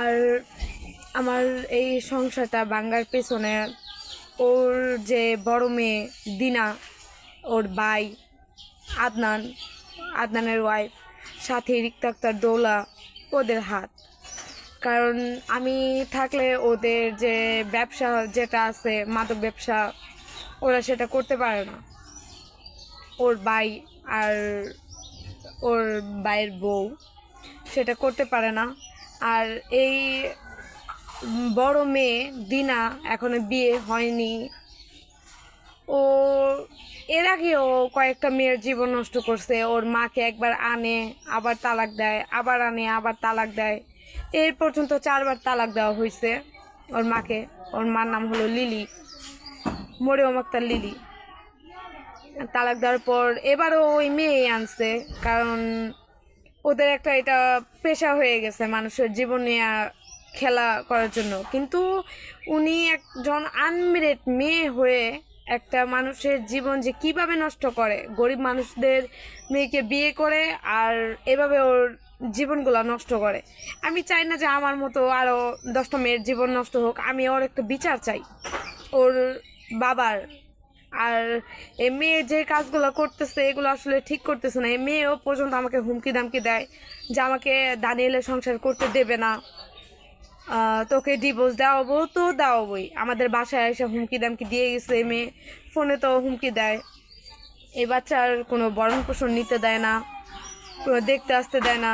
আর আমার এই সংসারটা বাঙ্গার পেছনে, ওর যে বড় মেয়ে দিনা, ওর বাই আদনান, আদনানের ওয়াইফ সাথে রিক্তা আক্তার দৌলা, ওদের হাত। কারণ আমি থাকলে ওদের যে ব্যবসা যেটা আছে, মাদক ব্যবসা, ওরা সেটা করতে পারে না। ওর বাই আর ওর বাইয়ের বউ সেটা করতে পারে না। আর এই বড় মেয়ে দিনা এখনও বিয়ে হয়নি। ও, এর আগেও কয়েকটা মেয়ের জীবন নষ্ট করছে। ওর মাকে একবার আনে, আবার তালাক দেয়, আবার আনে, আবার তালাক দেয়। এর পর্যন্ত চারবার তালাক দেওয়া হয়েছে ওর মাকে। ওর মার নাম হলো লিলি, মরিয়ম আক্তার লিলি। তালাক দেওয়ার পর এবারও ওই মেয়ে আনছে, কারণ ওদের একটা এটা পেশা হয়ে গেছে মানুষের জীবন নিয়ে খেলা করার জন্য। কিন্তু উনি একজন আনমেরিড মেয়ে হয়ে একটা মানুষের জীবন যে কীভাবে নষ্ট করে, গরিব মানুষদের মেয়েকে বিয়ে করে আর এভাবে ওর জীবনগুলো নষ্ট করে। আমি চাই না যে আমার মতো আরও দশটা মেয়ের জীবন নষ্ট হোক, আমি ওর একটা বিচার চাই। ওর বাবার আর এ মেয়ে যে কাজগুলো করতেছে, এগুলো আসলে ঠিক করতেছে না। এ মেয়েও পর্যন্ত আমাকে হুমকি দামকি দেয় যে আমাকে দানিয়েলের সংসার করতে দেবে না। তোকে ডিভোর্স দেওয়াবো তো দেওয়াবোই। আমাদের বাসায় এসে হুমকি দামকি দিয়ে গেছে এ মেয়ে ফোনে তো হুমকি দেয়। এই বাচ্চার কোনো বরণ পোষণ নিতে দেয় না দেখতে আসতে দেয় না।